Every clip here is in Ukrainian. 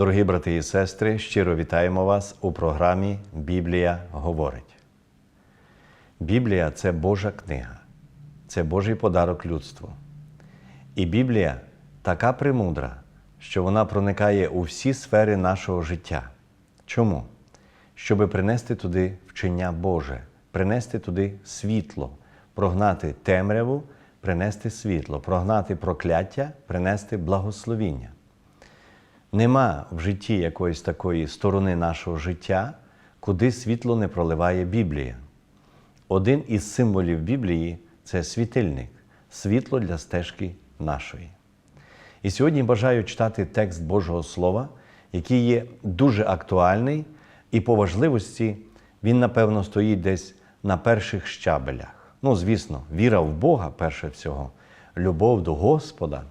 Дорогі брати і сестри, щиро вітаємо вас у програмі Біблія говорить. Біблія це Божа книга, це Божий подарок людству. І Біблія така премудра, що вона проникає у всі сфери нашого життя. Чому? Щоби принести туди вчення Боже, принести туди світло, прогнати темряву, принести світло, прогнати прокляття, принести благословіння. Нема в житті якоїсь такої сторони нашого життя, куди світло не проливає Біблія. Один із символів Біблії це світильник, світло для стежки нашої. І сьогодні бажаю читати текст Божого Слова, який є дуже актуальний, і по важливості він, напевно, стоїть десь на перших щабелях. Ну, звісно, віра в Бога перше всього, любов до Господа.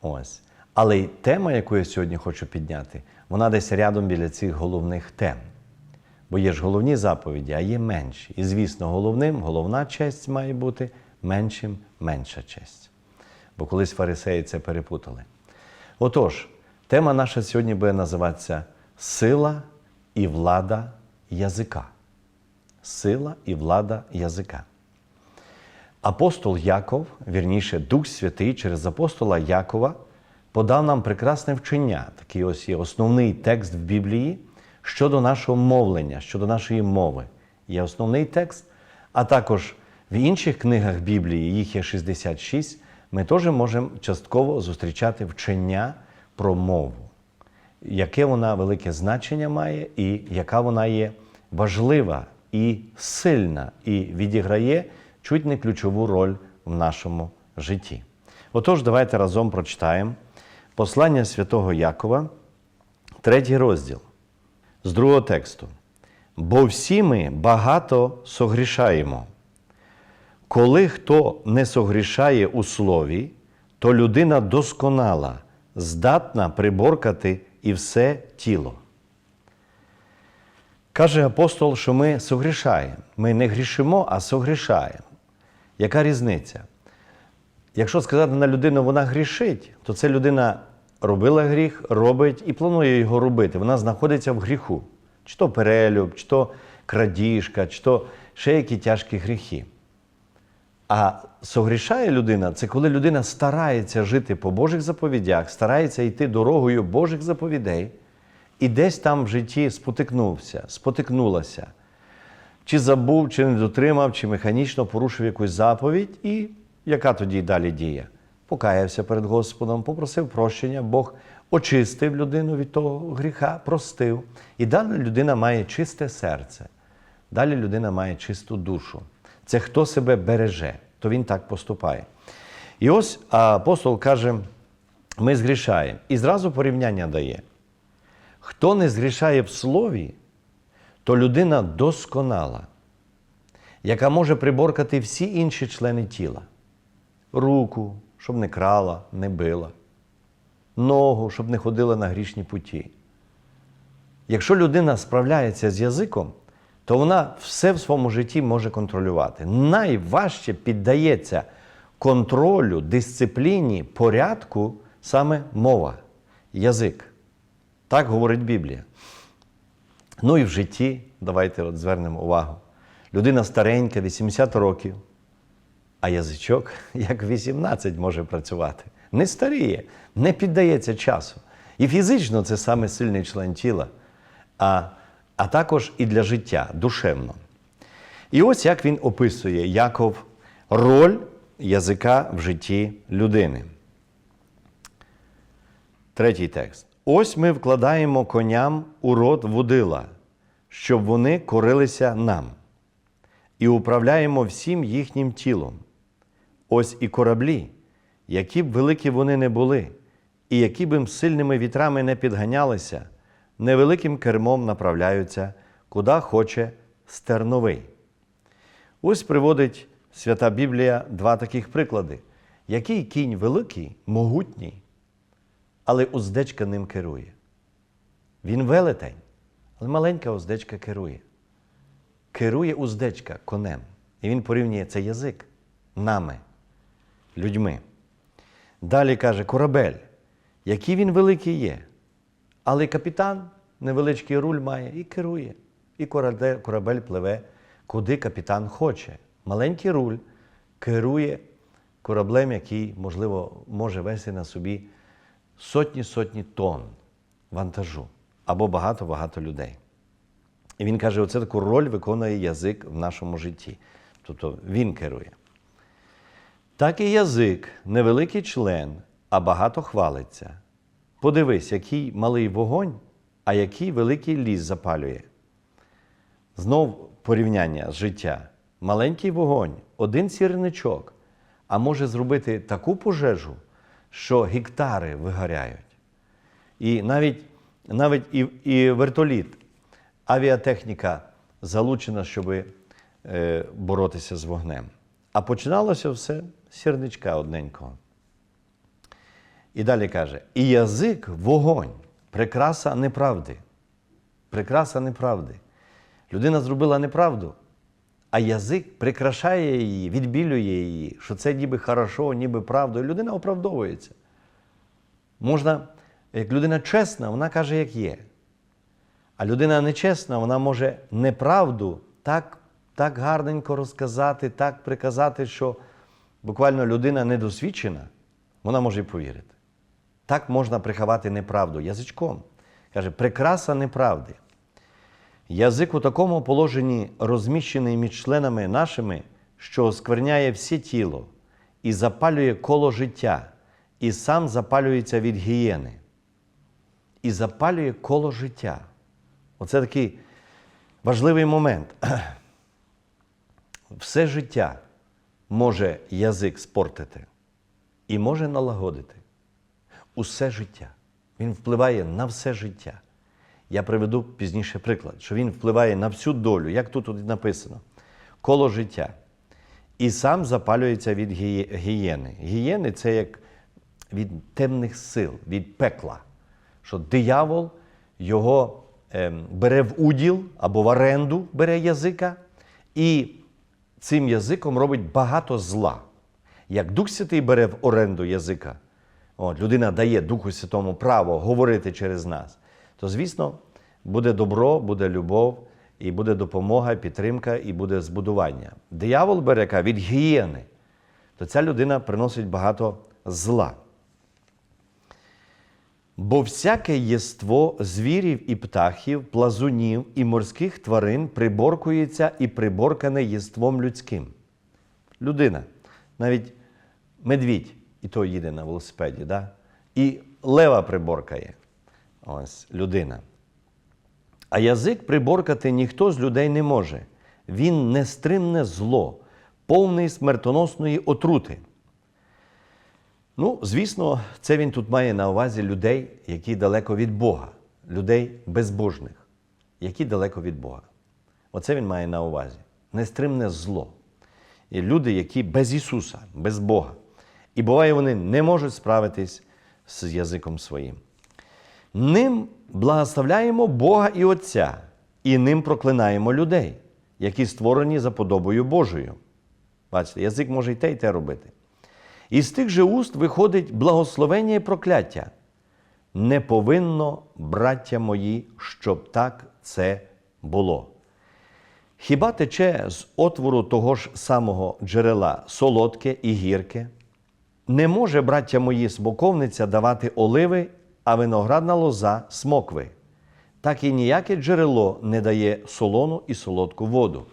Ось. Але й тема, яку я сьогодні хочу підняти, вона десь рядом біля цих головних тем. Бо є ж головні заповіді, а є менші. І, звісно, головним головна честь має бути, меншим менша честь. Бо колись фарисеї це перепутали. Отож, тема наша сьогодні буде називатися Сила і влада язика. Сила і влада язика. Апостол Яков, вірніше, Дух Святий через апостола Якова подав нам прекрасне вчення, такий ось є основний текст в Біблії щодо нашого мовлення, щодо нашої мови. Є основний текст, а також в інших книгах Біблії, їх є 66, ми теж можемо частково зустрічати вчення про мову, яке вона велике значення має, і яка вона є важлива і сильна, і відіграє чуть не ключову роль в нашому житті. Отож, давайте разом прочитаємо послання святого Якова, третій розділ з другого тексту. Бо всі ми багато согрішаємо. Коли хто не согрішає у слові, то людина досконала, здатна приборкати і все тіло. Каже апостол, що ми согрішаємо. Ми не грішимо, а согрішаємо. Яка різниця? Якщо сказати на людину, вона грішить, то це людина робила гріх, робить і планує його робити. Вона знаходиться в гріху. Чи то перелюб, чи то крадіжка, чи то ще які тяжкі гріхи. А согрішає людина це коли людина старається жити по Божих заповідях, старається йти дорогою Божих заповідей, і десь там в житті спотикнувся, спотикнулася, чи забув, чи не дотримав, чи механічно порушив якусь заповідь, і яка тоді далі дія? Покаявся перед Господом, попросив прощення, Бог очистив людину від того гріха, простив. І далі людина має чисте серце, далі людина має чисту душу. Це хто себе береже, то він так поступає. І ось апостол каже: ми згрішаємо. І зразу порівняння дає. Хто не згрішає в слові, то людина досконала, яка може приборкати всі інші члени тіла. Руку, щоб не крала, не била, ногу, щоб не ходила на грішні путі. Якщо людина справляється з язиком, то вона все в своєму житті може контролювати. Найважче піддається контролю, дисципліні, порядку саме мова, язик. Так говорить Біблія. Ну і в житті, давайте от звернемо увагу. Людина старенька, 80 років, а язичок як 18 може працювати. Не старіє, не піддається часу. І фізично це саме сильний член тіла. А а також і для життя душевно. І ось як він описує Яков роль язика в житті людини. Третій текст. Ось ми вкладаємо коням у рот водила, щоб вони корилися нам, і управляємо всім їхнім тілом. Ось і кораблі, які б великі вони не були, і які б сильними вітрами не підганялися невеликим кермом направляються, куди хоче стерновий. Ось приводить Свята Біблія два таких приклади. Який кінь великий, могутній, але уздечка ним керує. Він велетень, але маленька уздечка керує. Керує уздечка конем. І він порівнює цей язик нами, людьми. Далі каже корабель, який він великий є, Але капітан невеличкий руль має і керує. І корабель, пливе, куди капітан хоче. Маленький руль керує кораблем, який, можливо, може вести на собі сотні-сотні тонн вантажу або багато-багато людей. І він каже: оце таку роль виконує язик в нашому житті. Тобто він керує. Так і язик невеликий член, а багато хвалиться. Подивись, який малий вогонь, а який великий ліс запалює. Знов порівняння з життя. Маленький вогонь, один сірничок, а може зробити таку пожежу, що гектари вигоряють. І навіть, навіть і, і вертоліт, авіатехніка залучена, щоб е, боротися з вогнем. А починалося все сірничка одненького. І далі каже: і язик вогонь, прикраса неправди. Прикраса неправди. Людина зробила неправду, а язик прикрашає її, відбілює її, що це ніби хорошо, ніби правда. І людина оправдовується. Можна, як людина чесна, вона каже, як є. А людина нечесна, вона може неправду так, так гарненько розказати, так приказати, що буквально людина недосвідчена, вона може й повірити. Так можна приховати неправду язичком. Каже, прикраса неправди. Язик у такому положенні розміщений між членами нашими, що оскверняє всі тіло і запалює коло життя, і сам запалюється від гієни. І запалює коло життя. Оце такий важливий момент. Все життя може язик спортити і може налагодити. Усе життя. Він впливає на все життя. Я приведу пізніше приклад, що він впливає на всю долю, як тут написано, коло життя. І сам запалюється від гіє- гієни. Гієни це як від темних сил, від пекла. Що диявол його ем, бере в уділ або в оренду бере язика, і цим язиком робить багато зла. Як Дух Святий бере в оренду язика, от, людина дає Духу Святому право говорити через нас, то, звісно, буде добро, буде любов, і буде допомога, підтримка, і буде збудування. Диявол бере від гієни, то ця людина приносить багато зла. Бо всяке єство звірів і птахів, плазунів і морських тварин приборкується і приборкане єством людським. Людина, навіть медвідь, і то їде на велосипеді, да? і лева приборкає. Ось людина. А язик приборкати ніхто з людей не може. Він нестримне зло, повний смертоносної отрути. Ну, звісно, це він тут має на увазі людей, які далеко від Бога, людей безбожних, які далеко від Бога. Оце він має на увазі. Нестримне зло. І люди, які без Ісуса, без Бога. І буває, вони не можуть справитись з язиком своїм. Ним благословляємо Бога і Отця, і ним проклинаємо людей, які створені за подобою Божою. Бачите, язик може й те, й те робити. І з тих же уст виходить благословення і прокляття. Не повинно, браття мої, щоб так це було. Хіба тече з отвору того ж самого джерела солодке і гірке? Не може, браття мої, смоковниця давати оливи, а виноградна лоза смокви. Так і ніяке джерело не дає солону і солодку воду.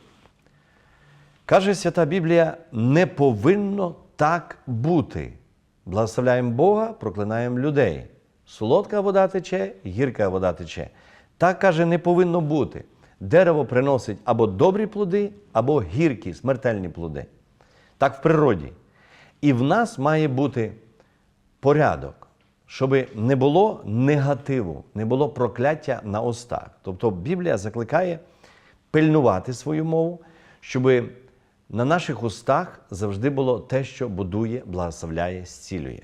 Каже Свята Біблія, не повинно так бути. Благословляємо Бога, проклинаємо людей. Солодка вода тече, гірка вода тече. Так каже, не повинно бути. Дерево приносить або добрі плоди, або гіркі, смертельні плоди. Так в природі. І в нас має бути порядок, щоб не було негативу, не було прокляття на устах. Тобто Біблія закликає пильнувати свою мову, щоб на наших устах завжди було те, що будує, благословляє, зцілює.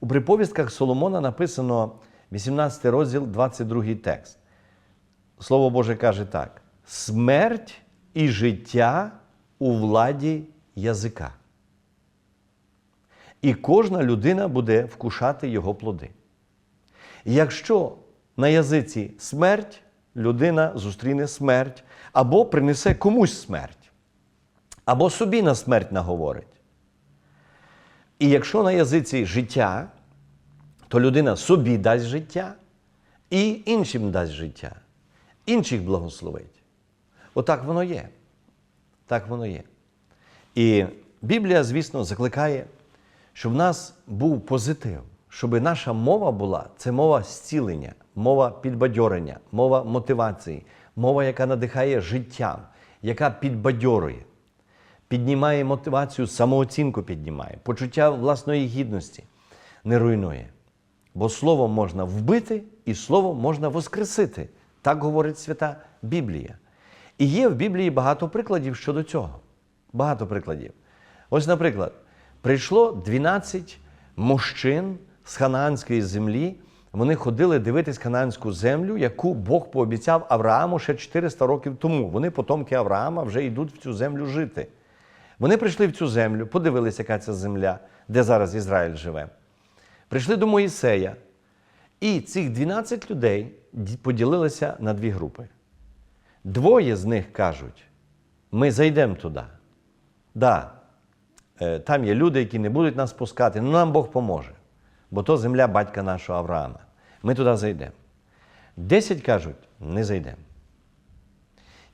У приповістках Соломона написано 18 розділ, 22 текст. Слово Боже каже так: смерть і життя у владі язика. І кожна людина буде вкушати його плоди. Якщо на язиці смерть, людина зустріне смерть, або принесе комусь смерть, або собі на смерть наговорить. І якщо на язиці життя, то людина собі дасть життя і іншим дасть життя, інших благословить. Отак воно є. Так воно є. І Біблія, звісно, закликає, щоб в нас був позитив, щоб наша мова була це мова зцілення, мова підбадьорення, мова мотивації, мова, яка надихає життям, яка підбадьорує, піднімає мотивацію, самооцінку піднімає, почуття власної гідності не руйнує. Бо словом можна вбити і словом можна воскресити. Так говорить свята Біблія. І є в Біблії багато прикладів щодо цього. Багато прикладів. Ось, наприклад, прийшло 12 мужчин з ханаанської землі. Вони ходили дивитись ханаанську землю, яку Бог пообіцяв Аврааму ще 400 років тому. Вони, потомки Авраама, вже йдуть в цю землю жити. Вони прийшли в цю землю, подивилися, яка це земля, де зараз Ізраїль живе. Прийшли до Моїсея, і цих 12 людей поділилися на дві групи. Двоє з них кажуть: ми зайдемо туди. Да, е, там є люди, які не будуть нас пускати, але нам Бог поможе. Бо то земля батька нашого Авраама. Ми туди зайдемо. Десять кажуть, не зайдемо.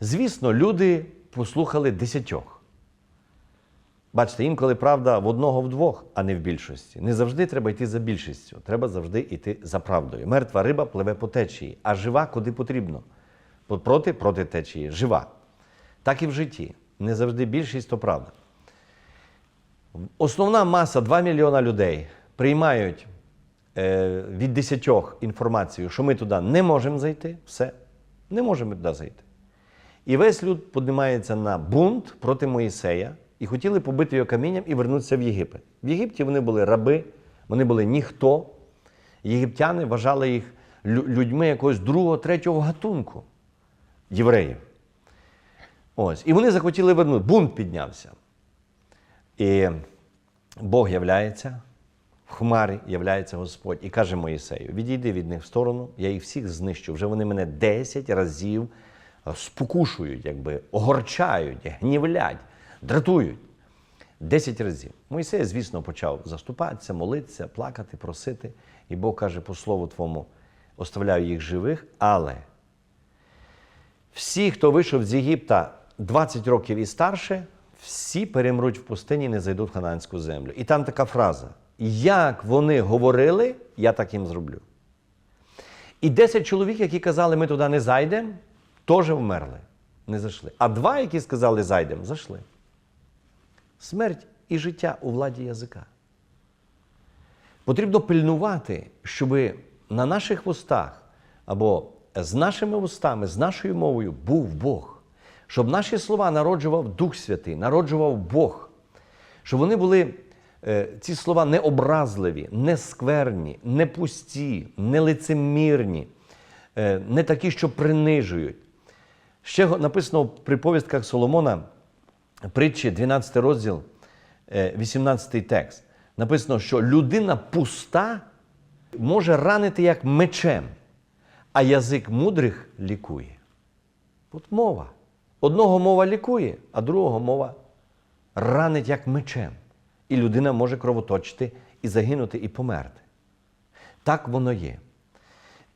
Звісно, люди послухали десятьох. Бачите, інколи правда в одного вдвох, а не в більшості. Не завжди треба йти за більшістю, треба завжди йти за правдою. Мертва риба пливе по течії, а жива куди потрібно. Проти проти течії, жива. Так і в житті. Не завжди більшість то правда. Основна маса 2 мільйона людей приймають е, від десятьох інформацію, що ми туди не можемо зайти, все, не можемо туди зайти. І весь люд піднімається на бунт проти Моїсея і хотіли побити його камінням і вернутися в Єгипет. В Єгипті вони були раби, вони були ніхто. Єгиптяни вважали їх людьми якогось другого, третього гатунку євреїв. Ось. І вони захотіли вернути. Бунт піднявся. І Бог являється, в хмарі являється Господь і каже Моїсею: відійди від них в сторону, я їх всіх знищу. Вже вони мене 10 разів е, спокушують, якби огорчають, гнівлять, дратують. Десять разів. Мойсей, звісно, почав заступатися, молитися, плакати, просити. І Бог каже, по слову твому, оставляю їх живих, але всі, хто вийшов з Єгипта 20 років і старше, всі перемруть в пустині і не зайдуть в ханаанську землю. І там така фраза: як вони говорили, я так їм зроблю. І 10 чоловік, які казали, ми туди не зайдемо, теж вмерли, не зайшли. А два, які сказали, зайдемо, зайшли. Смерть і життя у владі язика. Потрібно пильнувати, щоб на наших вустах або з нашими вустами, з нашою мовою був Бог, щоб наші слова народжував Дух Святий, народжував Бог, щоб вони були, е, ці слова не образливі, не скверні, не пусті, не лицемірні, е, не такі, що принижують. Ще написано в приповістках Соломона, притчі, 12 розділ, е, 18 текст. Написано, що людина пуста може ранити як мечем, а язик мудрих лікує. От мова. Одного мова лікує, а другого мова ранить як мечем. І людина може кровоточити і загинути, і померти. Так воно є.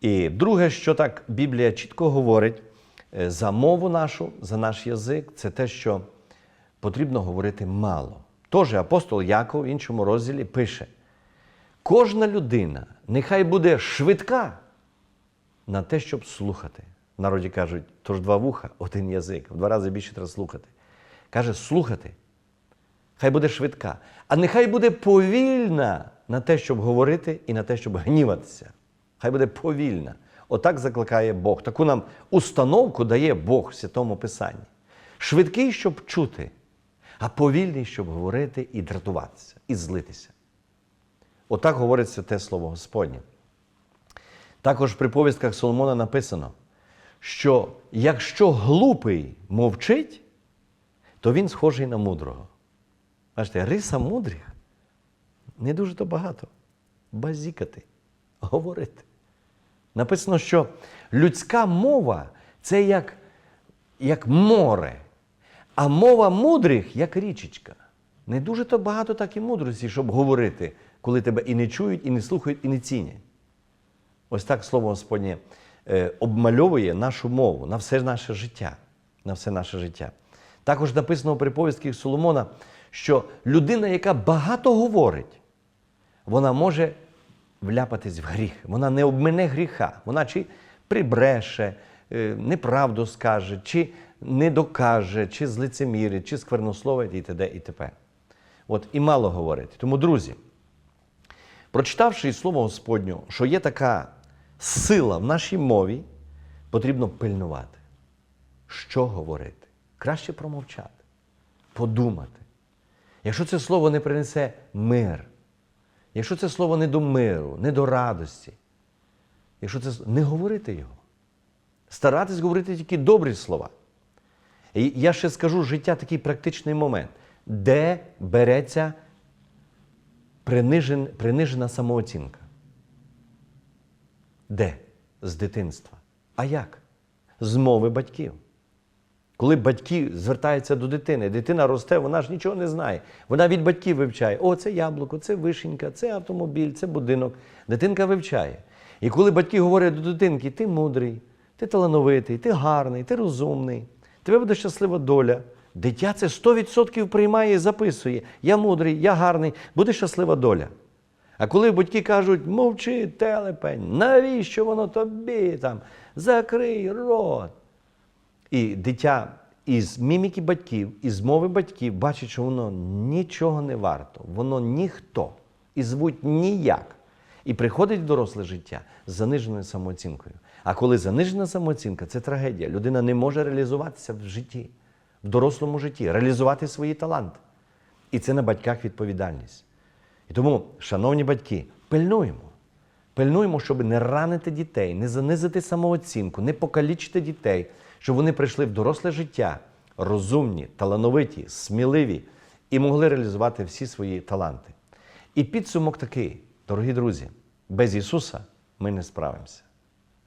І друге, що так Біблія чітко говорить е, за мову нашу, за наш язик, це те, що потрібно говорити мало. Тож апостол Яков в іншому розділі пише: кожна людина нехай буде швидка на те, щоб слухати. Народі кажуть, тож два вуха, один язик. В два рази більше треба слухати. Каже, слухати. Хай буде швидка. А нехай буде повільна на те, щоб говорити, і на те, щоб гніватися. Хай буде повільна. Отак закликає Бог. Таку нам установку дає Бог в Святому Писанні. Швидкий, щоб чути, а повільний, щоб говорити і дратуватися, і злитися. Отак говорить святе Слово Господнє. Також в приповістках Соломона написано, що якщо глупий мовчить, то він схожий на мудрого. Бачите, риса мудрих не дуже то багато. Базікати, говорити. Написано, що людська мова це як, як море, а мова мудрих як річечка. Не дуже то багато так і мудрості, щоб говорити, коли тебе і не чують, і не слухають, і не цінять. Ось так слово Господнє е, обмальовує нашу мову на все наше життя. На все наше життя. Також написано у приповістках Соломона, що людина, яка багато говорить, вона може вляпатись в гріх. Вона не обмине гріха. Вона чи прибреше, е, неправду скаже, чи не докаже, чи злицемірить, чи сквернословить і т.д. і т.п. От і мало говорити. Тому, друзі, прочитавши Слово Господнього, що є така сила в нашій мові, потрібно пильнувати, що говорити. Краще промовчати, подумати. Якщо це слово не принесе мир, якщо це слово не до миру, не до радості, якщо це не говорити його, старатись говорити тільки добрі слова. Я ще скажу життя такий практичний момент, де береться принижен, принижена самооцінка. Де? З дитинства. А як? З мови батьків. Коли батьки звертаються до дитини, дитина росте, вона ж нічого не знає. Вона від батьків вивчає: о, це яблуко, це вишенька, це автомобіль, це будинок. Дитинка вивчає. І коли батьки говорять до дитинки, ти мудрий, ти талановитий, ти гарний, ти розумний, тебе буде щаслива доля. Дитя це 100% приймає і записує. Я мудрий, я гарний, буде щаслива доля. А коли батьки кажуть, мовчи, телепень, навіщо воно тобі там? Закрий рот. І дитя із міміки батьків, із мови батьків бачить, що воно нічого не варто, воно ніхто і звуть ніяк. І приходить в доросле життя з заниженою самооцінкою. А коли занижена самооцінка, це трагедія. Людина не може реалізуватися в житті, в дорослому житті, реалізувати свої таланти. І це на батьках відповідальність. І тому, шановні батьки, пильнуємо. Пильнуємо, щоб не ранити дітей, не занизити самооцінку, не покалічити дітей, щоб вони прийшли в доросле життя розумні, талановиті, сміливі і могли реалізувати всі свої таланти. І підсумок такий, дорогі друзі, без Ісуса ми не справимося.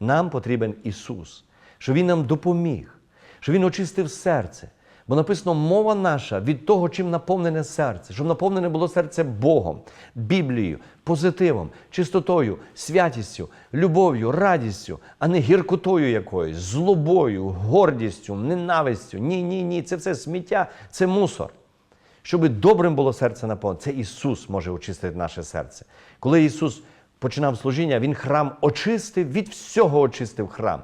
Нам потрібен Ісус, щоб Він нам допоміг, щоб Він очистив серце. Бо написано, мова наша від того, чим наповнене серце, щоб наповнене було серце Богом, Біблією, позитивом, чистотою, святістю, любов'ю, радістю, а не гіркотою якоюсь, злобою, гордістю, ненавистю. Ні, ні, ні. Це все сміття, це мусор. Щоб добрим було серце наповнене, це Ісус може очистити наше серце. Коли Ісус починав служіння, Він храм очистив, від всього очистив храм.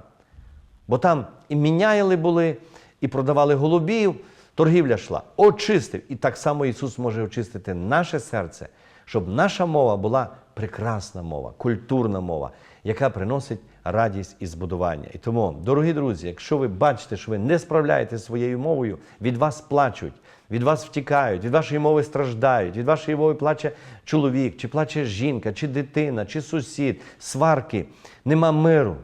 Бо там і міняли були, і продавали голубів, торгівля йшла, очистив. І так само Ісус може очистити наше серце, щоб наша мова була прекрасна мова, культурна мова, яка приносить радість і збудування. І тому, дорогі друзі, якщо ви бачите, що ви не справляєтеся своєю мовою, від вас плачуть, від вас втікають, від вашої мови страждають, від вашої мови плаче чоловік, чи плаче жінка, чи дитина, чи сусід, сварки, нема миру.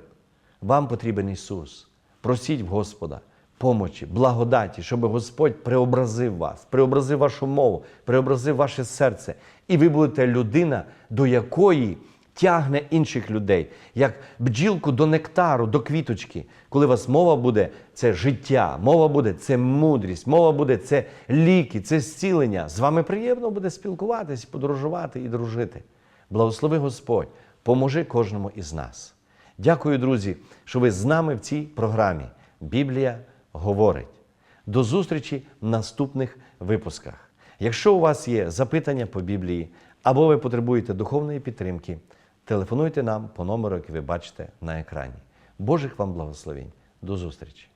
Вам потрібен Ісус. Просіть Господа помочі, благодаті, щоб Господь преобразив вас, преобразив вашу мову, преобразив ваше серце. І ви будете людина, до якої тягне інших людей, як бджілку до нектару, до квіточки. Коли у вас мова буде, це життя, мова буде це мудрість, мова буде це ліки, це зцілення. З вами приємно буде спілкуватись, подорожувати і дружити. Благослови Господь, поможи кожному із нас. Дякую, друзі, що ви з нами в цій програмі. Біблія говорить. До зустрічі в наступних випусках. Якщо у вас є запитання по Біблії або ви потребуєте духовної підтримки, телефонуйте нам по номеру, який ви бачите на екрані. Божих вам благословень. До зустрічі!